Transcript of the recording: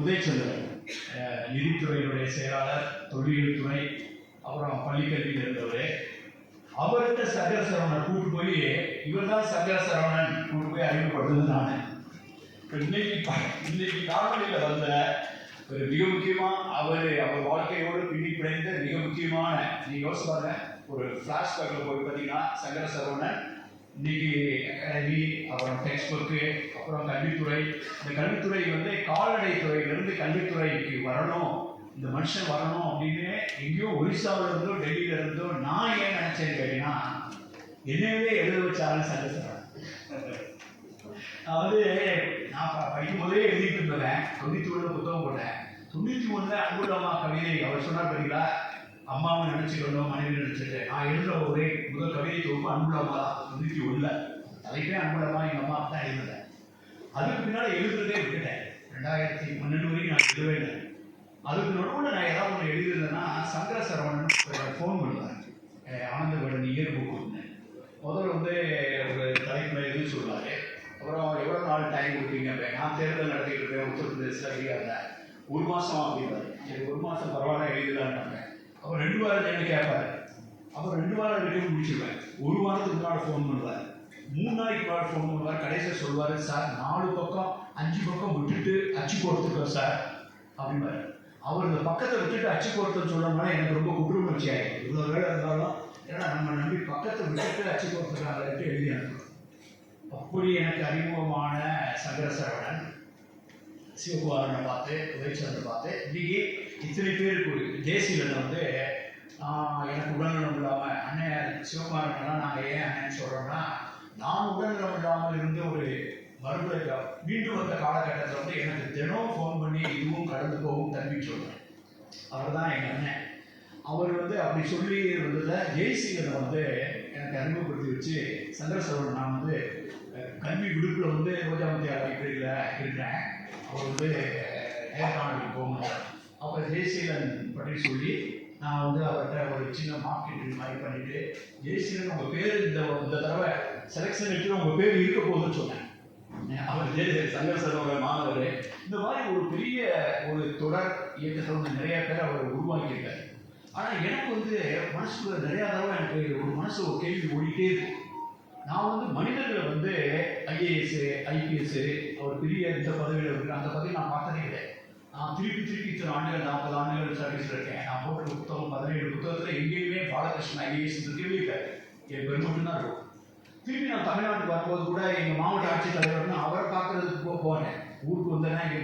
உதயச்சந்திரன் நிதித்துறையினுடைய செயலாளர் தொழில் துறை அப்புறம் பள்ளிக்கல்வியில் இருந்தவர். அவர்கிட்ட சங்கர சரவணன் கூட்டு போய் இவர் தான் சங்கர சரவணன் கூட்டு போய் அறிமுகப்படுத்துறது நான். இன்னைக்கு இன்னைக்கு காணொலியில் வந்த ஒரு மிக முக்கியமாக அவர் அவர் வாழ்க்கையோடு பின்னி பிணைந்த மிக முக்கியமான நீங்கள் யோசிப்பாங்க ஒரு ஃப்ளாஷ்பேக்கில் போய் பார்த்தீங்கன்னா சங்கர சரவணன் இன்னைக்கு அகாடமி அப்புறம் டெக்ஸ்ட் புக்கு அப்புறம் கல்வித்துறை. இந்த கல்வித்துறை வந்து கால்நடை துறையிலிருந்து கல்வித்துறைக்கு வரணும். இந்த மனுஷன் வரணும் அப்படின்னு எங்கேயோ ஒரிசாவில இருந்தோ டெல்லியில இருந்தோ நான் ஏன் நினைச்சேன்னு கேட்டீங்கன்னா என்னவே எழுத வச்சாலும் சண்டை சொல்றேன் நான் வந்து நான் ப- படிக்கும் போதே எழுதிட்டு இருந்தேன் தொண்ணூத்தி ஒண்ணு புத்தகம் போட்டேன். தொண்ணூற்றி ஒண்ணுல அன்புள்ளம்மா கவிதை. அவர் சொன்னார் பார்த்தீங்களா அம்மாவை நினைச்சுக்கணும் மனைவி நினைச்சிட்டு. நான் எழுதுற ஒரே முதல் கவிதை தொகுப்பு அன்புலமா இன்னைக்கு உள்ள தலைப்பே அன்புலமா எங்கள் அம்மா தான் எழுதுனேன். அதுக்கு பின்னால் எழுதுறதே விட்டுட்டேன். ரெண்டாயிரத்தி பன்னெண்டு வரைக்கும் நான் எழுதவே இல்லை. அதுக்கு நடுவில் நான் ஏதாவது ஒன்று எழுதியிருந்தேன்னா சங்கர சரவணன் ஃபோன் பண்ணுவேன் அஹ் இயர் புக் இயர் புக்கு முதல்ல வந்து ஒரு தலைப்பில் எதுவும் சொல்லுவார். அப்புறம் எவ்வளோ நாள் டைம் கொடுப்பீங்க அப்படி நான் தேர்தல் நடத்திட்டு இருக்கேன் உத்தரப்பிரதேசில் ஃப்ரீயாக இருந்தேன் ஒரு மாதம் அப்படின்னாரு சரி ஒரு மாதம் பரவாயில்ல எழுதலான்னு அப்புறம் ரெண்டு வாரம் என்ன கேட்பாரு அப்புறம் ரெண்டு வாரம் வரைக்கும் முடிச்சிருவேன் ஒரு வாரத்துக்கு முன்னாடி ஃபோன் பண்ணுவார். மூணு நாளைக்கு முன்னாடி ஃபோன் பண்ணுவார். கடைசியாக சொல்லுவார் சார் நாலு பக்கம் அஞ்சு பக்கம் விட்டுட்டு அச்சு கொடுத்துருக்கோம் சார். அப்படிம்பாரு. அவர் இந்த பக்கத்தை விட்டுட்டு அச்சு கொடுத்தன்னு சொன்னோம்னா எனக்கு ரொம்ப குற்றமுணர்ச்சி ஆகிடும் இவ்வளோ வேலை இருந்தாலும் ஏன்னா நம்ம நம்பி பக்கத்தை விட்டுட்டு அச்சு கொடுத்துருக்காங்கட்டு எழுதி அனுப்புறோம் அப்படி எனக்கு அறிமுகமான சங்கரசரவணன் சிவகுமாரனை பார்த்து உதயச்சந்திரன் பார்த்து இன்னைக்கு இத்தனை பேர் கூடி தேசியில் வந்து எனக்கு உடல்நலம் இல்லாமல் அண்ணன் சிவகுமாரன்லாம் நாங்கள் ஏன் அண்ணன் சொல்கிறோம்னா நான் உடல்நலம் இல்லாமல் இருந்து ஒரு மறுபடி மீண்டும் வந்த காலகட்டத்தில் வந்து எனக்கு தினம் ஃபோன் பண்ணி இதுவும் கடந்து போகும் தம்பி சொல்கிறேன் அவர் தான் எங்கள் அண்ணன் அவர் வந்து அப்படி சொல்லி இருந்ததில் ஜெய்சிங்கரை வந்து எனக்கு அறிமுகப்படுத்தி வச்சு சந்திரசரவன் நான் வந்து கல்வி விடுப்பில் வந்து ரோஜாமதி அடிப்படையில் இருக்கிறேன். அவர் வந்து நேர்காணலுக்கு போகணும். அப்போ ஜெயசீலன் பற்றி சொல்லி நான் வந்து அவர்கிட்ட ஒரு சின்ன மார்க்கெட் மாதிரி பண்ணிட்டு ஜெயசீலன் உங்கள் பேர் இந்த இந்த தடவை செலெக்ஷன் எடுத்து உங்கள் பேர் இருக்க போகுதுன்னு சொன்னேன். அவர் ஜெய சங்கர் சரோவர் மாணவர் இந்த மாதிரி ஒரு பெரிய ஒரு தொடர் இயக்கத்தை வந்து நிறைய பேர் அவர் உருவாக்கியிருக்காரு. ஆனால் எனக்கு வந்து மனசுக்குள்ள நிறையா தடவை எனக்கு ஒரு மனசு ஒரு கேள்வி ஓடிட்டே இருக்கும். நான் வந்து மனிதர்களை வந்து ஐஏஎஸ் ஐபிஎஸ் அவர் பெரிய இந்த பதவியில் இருக்கு. அந்த பதவி நான் பார்த்ததே கிடையாது நான் திருப்பி திருப்பி இத்தனை ஆண்டுகள் நாற்பது ஆண்டுகள் சர்வீஸ் இருக்கேன் நான் போட்டு புத்தகம் பதினேழு புத்தகத்தில் எங்கேயுமே பாலகிருஷ்ணன் ஐஏஎஸ் இருக்கவே இல்லை என் பெரு மட்டும்தான் இருக்கும் திருப்பி நான் தமிழ்நாட்டுக்கு வரும்போது கூட எங்கள் மாவட்ட ஆட்சித்தலைவர்னு அவரை பார்க்கறதுக்கு போனேன் ஊருக்கு வந்தேன்னா எங்கள்